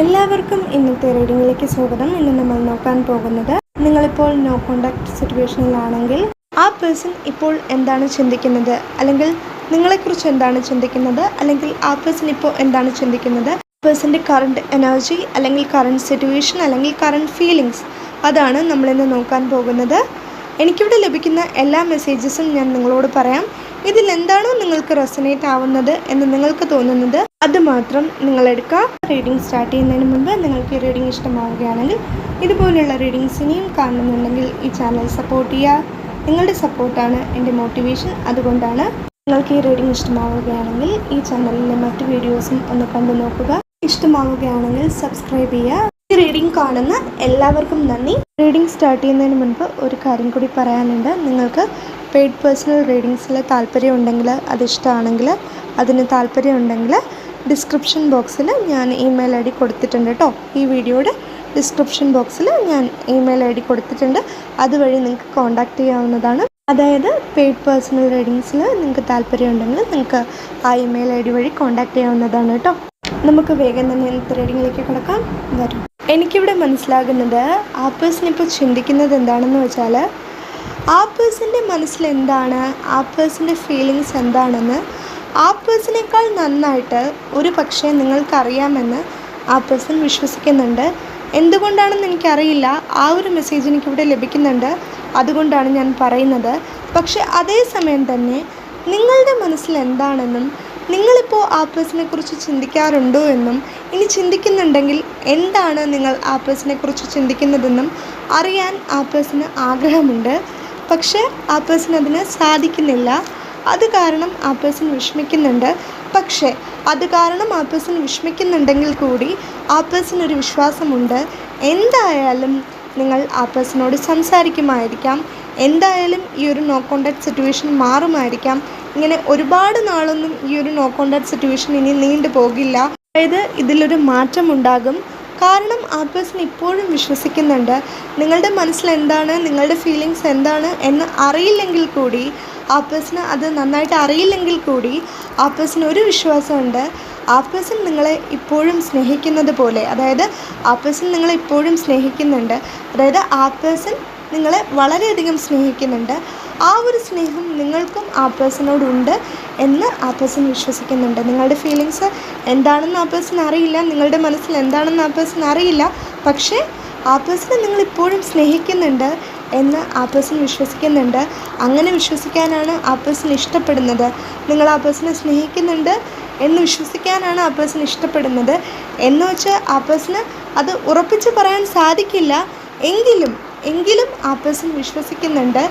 എല്ലാവർക്കും ഇന്നത്തെ റീഡിങ്ങിലേക്ക് സ്വാഗതം. ഇന്ന് നമ്മൾ നോക്കാൻ പോകുന്നത് നിങ്ങളിപ്പോൾ നോ കോണ്ടാക്ട് സിറ്റുവേഷനിലാണെങ്കിൽ ആ പേഴ്സൺ ഇപ്പോൾ എന്താണ് ചിന്തിക്കുന്നത്? അല്ലെങ്കിൽ നിങ്ങളെക്കുറിച്ച് എന്താണ് ചിന്തിക്കുന്നത്? അല്ലെങ്കിൽ ആ പേഴ്സൺ ഇപ്പോൾ എന്താണ് ചിന്തിക്കുന്നത്? പേഴ്സന്റെ കറണ്ട് എനർജി അല്ലെങ്കിൽ കറണ്ട് സിറ്റുവേഷൻ അല്ലെങ്കിൽ കറണ്ട് ഫീലിങ്സ് അതാണ് നമ്മളിന്ന് നോക്കാൻ പോകുന്നത്. എനിക്കിവിടെ ലഭിക്കുന്ന എല്ലാ മെസ്സേജസും ഞാൻ നിങ്ങളോട് പറയാം. ഇതിൽ എന്താണോ നിങ്ങൾക്ക് റെസനേറ്റ് ആവുന്നത് എന്ന് നിങ്ങൾക്ക് തോന്നുന്നത്. അത് നിങ്ങളെടുക്കാം റീഡിംഗ് സ്റ്റാർട്ട് ചെയ്യുന്നതിന് മുമ്പ് നിങ്ങൾക്ക് ഈ റീഡിംഗ് ഇഷ്ടമാവുകയാണെങ്കിൽ ഇതുപോലുള്ള റീഡിങ്സ് ഇനിയും കാണുന്നുണ്ടെങ്കിൽ ഈ ചാനൽ സപ്പോർട്ട് ചെയ്യുക. നിങ്ങളുടെ സപ്പോർട്ടാണ് എന്റെ മോട്ടിവേഷൻ അതുകൊണ്ടാണ് നിങ്ങൾക്ക് ഈ റീഡിംഗ് ഇഷ്ടമാവുകയാണെങ്കിൽ ഈ ചാനലിലെ മറ്റു വീഡിയോസും ഒന്ന് കണ്ടു നോക്കുക. ഇഷ്ടമാവുകയാണെങ്കിൽ സബ്സ്ക്രൈബ് ചെയ്യുക. ഈ റീഡിംഗ് കാണുന്ന എല്ലാവർക്കും നന്ദി. റീഡിംഗ് സ്റ്റാർട്ട് ചെയ്യുന്നതിന് മുൻപ് ഒരു കാര്യം കൂടി പറയാനുണ്ട്. നിങ്ങൾക്ക് പെയ്ഡ് പേഴ്സണൽ റീഡിങ്സിൽ താല്പര്യമുണ്ടെങ്കിൽ അത് ഇഷ്ടമാണെങ്കിൽ അതിന് താല്പര്യമുണ്ടെങ്കിൽ ഡിസ്ക്രിപ്ഷൻ ബോക്സിൽ ഞാൻ ഇമെയിൽ ഐ ഡി കൊടുത്തിട്ടുണ്ട് കേട്ടോ ഈ വീഡിയോയുടെ ഡിസ്ക്രിപ്ഷൻ ബോക്സിൽ ഞാൻ ഇമെയിൽ ഐ ഡി കൊടുത്തിട്ടുണ്ട്. അതുവഴി നിങ്ങൾക്ക് കോൺടാക്റ്റ് ചെയ്യാവുന്നതാണ്. അതായത് പെയ്ഡ് പേഴ്സണൽ റീഡിങ്സിൽ നിങ്ങൾക്ക് താല്പര്യമുണ്ടെങ്കിൽ നിങ്ങൾക്ക് ആ ഇമെയിൽ ഐ ഡി വഴി കോൺടാക്റ്റ് ചെയ്യാവുന്നതാണ് കേട്ടോ നമുക്ക് വേഗം തന്നെ ഇന്നത്തെ റീഡിങ്ങിലേക്ക് കിടക്കാം. വരും. എനിക്കിവിടെ മനസ്സിലാകുന്നത് ആ പേഴ്സൺ ഇപ്പോൾ ചിന്തിക്കുന്നത് എന്താണെന്ന് വെച്ചാൽ ആ പേഴ്സന്റെ മനസ്സിൽ എന്താണ് ആ പേഴ്സന്റെ ഫീലിങ്സ് എന്താണെന്ന് ആ പേഴ്സണേക്കാൾ നന്നായിട്ട് ഒരു പക്ഷേ നിങ്ങൾക്കറിയാമെന്ന് ആ പേഴ്സൺ വിശ്വസിക്കുന്നുണ്ട്. എന്തുകൊണ്ടാണെന്ന് എനിക്കറിയില്ല. ആ ഒരു മെസ്സേജ് എനിക്കിവിടെ ലഭിക്കുന്നുണ്ട്. അതുകൊണ്ടാണ് ഞാൻ പറയുന്നത്. പക്ഷേ അതേസമയം തന്നെ നിങ്ങളുടെ മനസ്സിൽ എന്താണെന്നും നിങ്ങളിപ്പോൾ ആ കുറിച്ച് ചിന്തിക്കാറുണ്ടോ എന്നും ഇനി ചിന്തിക്കുന്നുണ്ടെങ്കിൽ എന്താണ് നിങ്ങൾ ആ കുറിച്ച് ചിന്തിക്കുന്നതെന്നും അറിയാൻ ആ ആഗ്രഹമുണ്ട്. പക്ഷേ ആ പേഴ്സൺ സാധിക്കുന്നില്ല. അത് കാരണം ആ പേഴ്സൺ വിഷമിക്കുന്നുണ്ട്. പക്ഷേ അത് കാരണം ആ പേഴ്സൺ വിഷമിക്കുന്നുണ്ടെങ്കിൽ കൂടി ആ പേഴ്സൺ ഒരു വിശ്വാസമുണ്ട്. എന്തായാലും നിങ്ങൾ ആ പേഴ്സണോട് സംസാരിക്കുമായിരിക്കാം. എന്തായാലും ഈ ഒരു നോ കോണ്ടാക്ട് സിറ്റുവേഷൻ മാറുമായിരിക്കാം. ഇങ്ങനെ ഒരുപാട് നാളൊന്നും ഈ ഒരു നോ കോണ്ടാക്ട് സിറ്റുവേഷൻ ഇനി നീണ്ടു പോകില്ല. അതായത് ഇതിലൊരു മാറ്റമുണ്ടാകും. കാരണം ആ പേഴ്സൺ ഇപ്പോഴും വിശ്വസിക്കുന്നുണ്ട്. നിങ്ങളുടെ മനസ്സിൽ എന്താണ് നിങ്ങളുടെ ഫീലിങ്സ് എന്താണ്? എന്ന് അറിയില്ലെങ്കിൽ കൂടി ആ പേഴ്സണ് അത് നന്നായിട്ട് അറിയില്ലെങ്കിൽ കൂടി ആ പേഴ്സൺ ഒരു വിശ്വാസമുണ്ട്. ആ പേഴ്സൺ നിങ്ങളെ ഇപ്പോഴും സ്നേഹിക്കുന്നത് പോലെ അതായത് ആ പേഴ്സൺ നിങ്ങളെ ഇപ്പോഴും സ്നേഹിക്കുന്നുണ്ട്. അതായത് ആ പേഴ്സൺ നിങ്ങളെ വളരെയധികം സ്നേഹിക്കുന്നുണ്ട്. ആ ഒരു സ്നേഹം നിങ്ങൾക്കും ആ പേഴ്സണോടുണ്ട് എന്ന് ആ പേഴ്സൺ വിശ്വസിക്കുന്നുണ്ട്. നിങ്ങളുടെ ഫീലിങ്സ് എന്താണെന്ന് ആ പേഴ്സൺ അറിയില്ല നിങ്ങളുടെ മനസ്സിൽ എന്താണെന്ന് ആ പേഴ്സൺ അറിയില്ല. പക്ഷേ ആ പേഴ്സണെ നിങ്ങളിപ്പോഴും സ്നേഹിക്കുന്നുണ്ട്. എന്ന് ആ പേഴ്സൺ വിശ്വസിക്കുന്നുണ്ട്. അങ്ങനെ വിശ്വസിക്കാനാണ് ആ പേഴ്സൺ ഇഷ്ടപ്പെടുന്നത്. നിങ്ങൾ ആ പേഴ്സണെ സ്നേഹിക്കുന്നുണ്ട് എന്ന് വിശ്വസിക്കാനാണ് ആ പേഴ്സൺ ഇഷ്ടപ്പെടുന്നത്. എന്ന് വെച്ചാൽ ആ പേഴ്സണ് അത് ഉറപ്പിച്ച് പറയാൻ സാധിക്കില്ല. എങ്കിലും എങ്കിലും ആ പേഴ്സൺ വിശ്വസിക്കുന്നുണ്ട്.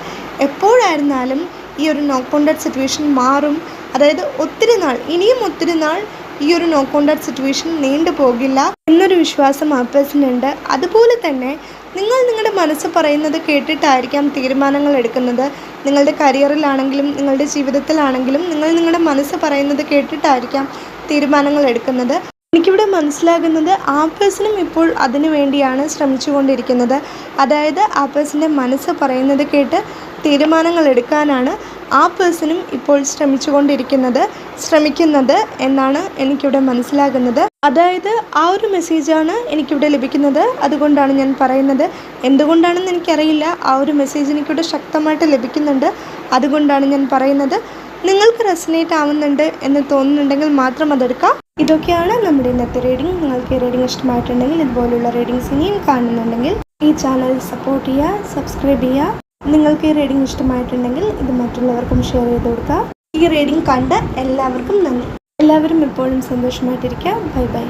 എപ്പോഴായിരുന്നാലും ഈ ഒരു നോ കോണ്ടാക്ട് സിറ്റുവേഷൻ മാറും. അതായത് ഒത്തിരി നാൾ ഇനിയും ഒത്തിരി നാൾ ഈ ഒരു നോ കോണ്ടാക്ട് സിറ്റുവേഷൻ നീണ്ടു പോകില്ല എന്നൊരു വിശ്വാസം ആ പേഴ്സണുണ്ട് അതുപോലെ തന്നെ നിങ്ങൾ നിങ്ങളുടെ മനസ്സ് പറയുന്നത് കേട്ടിട്ടായിരിക്കാം തീരുമാനങ്ങൾ എടുക്കുന്നത്. നിങ്ങളുടെ കരിയറിലാണെങ്കിലും നിങ്ങളുടെ ജീവിതത്തിലാണെങ്കിലും നിങ്ങൾ നിങ്ങളുടെ മനസ്സ് പറയുന്നത് കേട്ടിട്ടായിരിക്കാം തീരുമാനങ്ങൾ എടുക്കുന്നത്. എനിക്കിവിടെ മനസ്സിലാകുന്നത് ആ പേഴ്സണും ഇപ്പോൾ അതിനു വേണ്ടിയാണ് ശ്രമിച്ചുകൊണ്ടിരിക്കുന്നത്. അതായത് ആ പേഴ്സന്റെ മനസ്സ് പറയുന്നത് കേട്ട് തീരുമാനങ്ങൾ എടുക്കാനാണ് ആ പേഴ്സണും ഇപ്പോൾ ശ്രമിച്ചുകൊണ്ടിരിക്കുന്നത് ശ്രമിക്കുന്നത് എന്നാണ് എനിക്കിവിടെ മനസ്സിലാകുന്നത്. അതായത് ആ ഒരു മെസ്സേജാണ് എനിക്കിവിടെ ലഭിക്കുന്നത്. അതുകൊണ്ടാണ് ഞാൻ പറയുന്നത്. എന്തുകൊണ്ടാണെന്ന് എനിക്കറിയില്ല. ആ ഒരു മെസ്സേജ് എനിക്കിവിടെ ശക്തമായിട്ട് ലഭിക്കുന്നുണ്ട്. അതുകൊണ്ടാണ് ഞാൻ പറയുന്നത്. നിങ്ങൾക്ക് റെസനേറ്റ് ആവുന്നുണ്ട് എന്ന് തോന്നുന്നുണ്ടെങ്കിൽ മാത്രം അതെടുക്കാം. ഇതൊക്കെയാണ് നമ്മുടെ ഇന്നത്തെ റീഡിംഗ്. നിങ്ങൾക്ക് ഈ റീഡിംഗ് ഇഷ്ടമായിട്ടുണ്ടെങ്കിൽ ഇതുപോലുള്ള റീഡിങ്സ് ഇനിയും കാണുന്നുണ്ടെങ്കിൽ ഈ ചാനൽ സപ്പോർട്ട് ചെയ്യുക സബ്സ്ക്രൈബ് ചെയ്യുക. നിങ്ങൾക്ക് ഈ റീഡിംഗ് ഇഷ്ടമായിട്ടുണ്ടെങ്കിൽ ഇത് മറ്റുള്ളവർക്കും ഷെയർ ചെയ്ത് കൊടുക്കുക. ഈ റീഡിംഗ് കണ്ട എല്ലാവർക്കും നന്ദി. എല്ലാവരും എപ്പോഴും സന്തോഷമായിട്ടിരിക്കുക ബൈ ബൈ